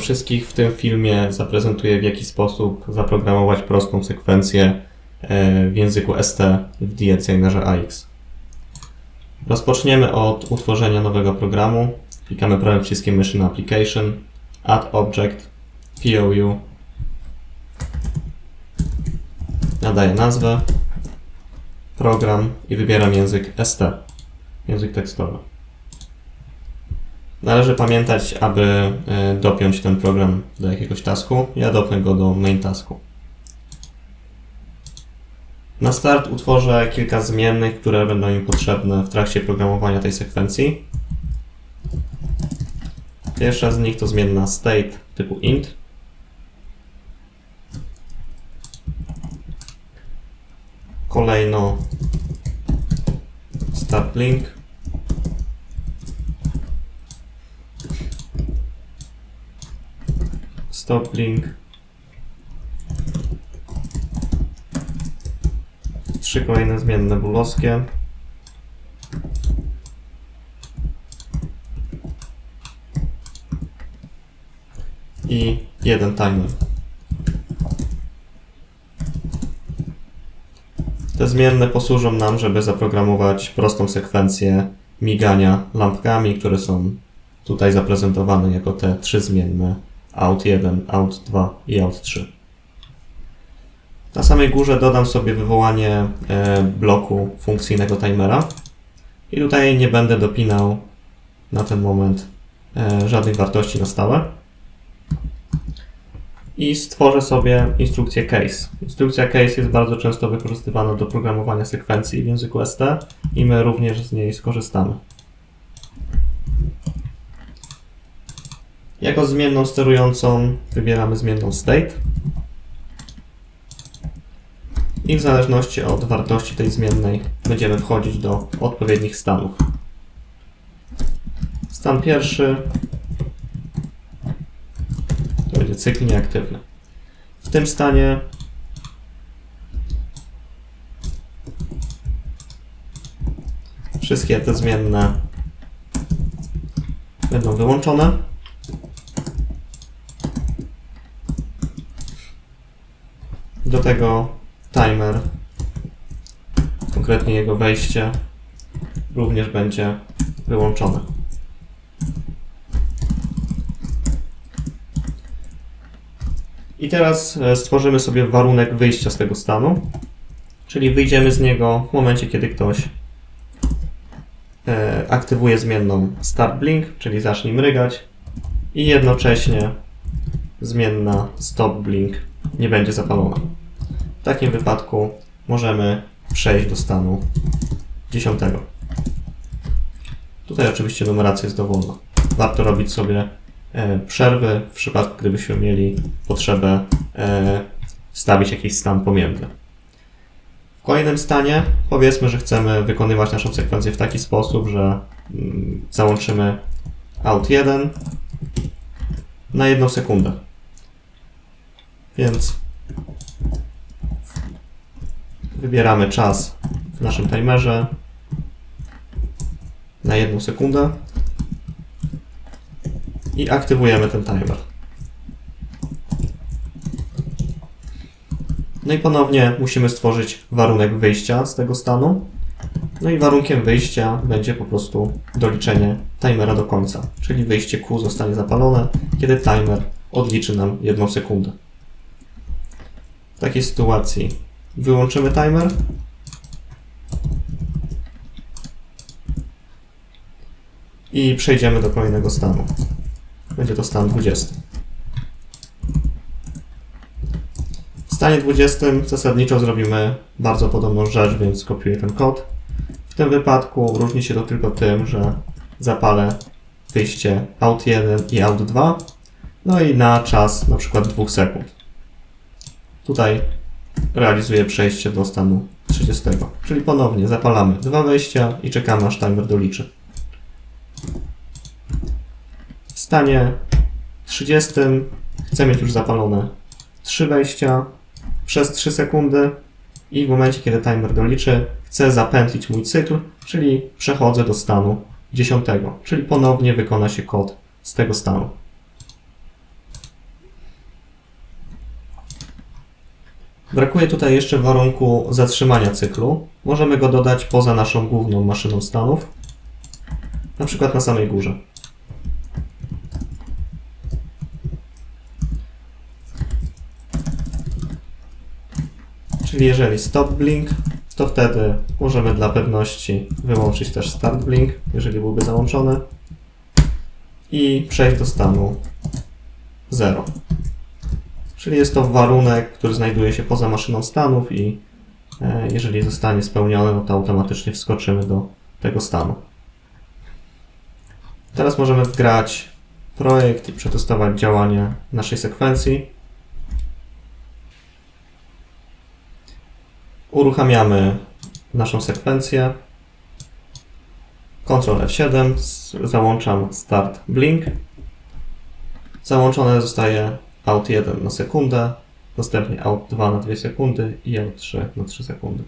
Wszystkich. W tym filmie zaprezentuję w jaki sposób zaprogramować prostą sekwencję e, w języku ST w designerze AX. Rozpoczniemy od utworzenia nowego programu. Klikamy prawym przyciskiem myszy na Application, Add Object, POU. Nadaję nazwę, program i wybieram język ST, język tekstowy. Należy pamiętać, aby e, dopiąć ten program do jakiegoś tasku. Ja dopnę go do main tasku. Na start utworzę kilka zmiennych, które będą mi potrzebne w trakcie programowania tej sekwencji. Pierwsza z nich to zmienna state typu int. Kolejno start link. Stop link. Trzy kolejne zmienne bulowskie. I jeden timer. Te zmienne posłużą nam, żeby zaprogramować prostą sekwencję migania lampkami, które są tutaj zaprezentowane jako te trzy zmienne out 1, out 2 i out 3. Na samej górze dodam sobie wywołanie e, bloku funkcyjnego timera i tutaj nie będę dopinał na ten moment e, żadnych wartości na stałe. I stworzę sobie instrukcję case. Instrukcja case jest bardzo często wykorzystywana do programowania sekwencji w języku ST i my również z niej skorzystamy. Jako zmienną sterującą wybieramy zmienną state. I w zależności od wartości tej zmiennej będziemy wchodzić do odpowiednich stanów. Stan pierwszy to będzie cykl nieaktywny. W tym stanie wszystkie te zmienne będą wyłączone. Do tego timer, konkretnie jego wejście, również będzie wyłączone. I teraz e, stworzymy sobie warunek wyjścia z tego stanu, czyli wyjdziemy z niego w momencie, kiedy ktoś e, aktywuje zmienną start blink, czyli zacznie mrygać i jednocześnie zmienna stop blink nie będzie zapalona. W takim wypadku możemy przejść do stanu 10. Tutaj oczywiście numeracja jest dowolna. Warto robić sobie e, przerwy w przypadku, gdybyśmy mieli potrzebę e, wstawić jakiś stan pomiędzy. W kolejnym stanie powiedzmy, że chcemy wykonywać naszą sekwencję w taki sposób, że mm, załączymy out 1 na jedną sekundę. Więc wybieramy czas w naszym timerze na jedną sekundę i aktywujemy ten timer. No i ponownie musimy stworzyć warunek wyjścia z tego stanu. No i warunkiem wyjścia będzie po prostu doliczenie timera do końca, czyli wyjście Q zostanie zapalone, kiedy timer odliczy nam jedną sekundę. W takiej sytuacji wyłączymy timer. I przejdziemy do kolejnego stanu. Będzie to stan 20. W stanie 20 zasadniczo zrobimy bardzo podobną rzecz, więc skopiuję ten kod. W tym wypadku różni się to tylko tym, że zapalę wyjście out 1 i out 2, no i na czas na przykład 2 sekund. Tutaj realizuję przejście do stanu 30. Czyli ponownie zapalamy dwa wejścia i czekamy aż timer doliczy. W stanie 30 chcę mieć już zapalone 3 wejścia przez 3 sekundy i w momencie, kiedy timer doliczy, chcę zapętlić mój cykl, czyli przechodzę do stanu 10, czyli ponownie wykona się kod z tego stanu. Brakuje tutaj jeszcze warunku zatrzymania cyklu. Możemy go dodać poza naszą główną maszyną stanów, na przykład na samej górze. Czyli jeżeli stop blink, to wtedy możemy dla pewności wyłączyć też start blink, jeżeli byłby załączony i przejść do stanu 0. Czyli jest to warunek, który znajduje się poza maszyną stanów i e, jeżeli zostanie spełniony, no to automatycznie wskoczymy do tego stanu. Teraz możemy wgrać projekt i przetestować działanie naszej sekwencji. Uruchamiamy naszą sekwencję. Ctrl F7, s- załączam Start Blink. Załączone zostaje Out 1 na sekundę, następnie Out 2 na 2 sekundy i Out 3 na 3 sekundy.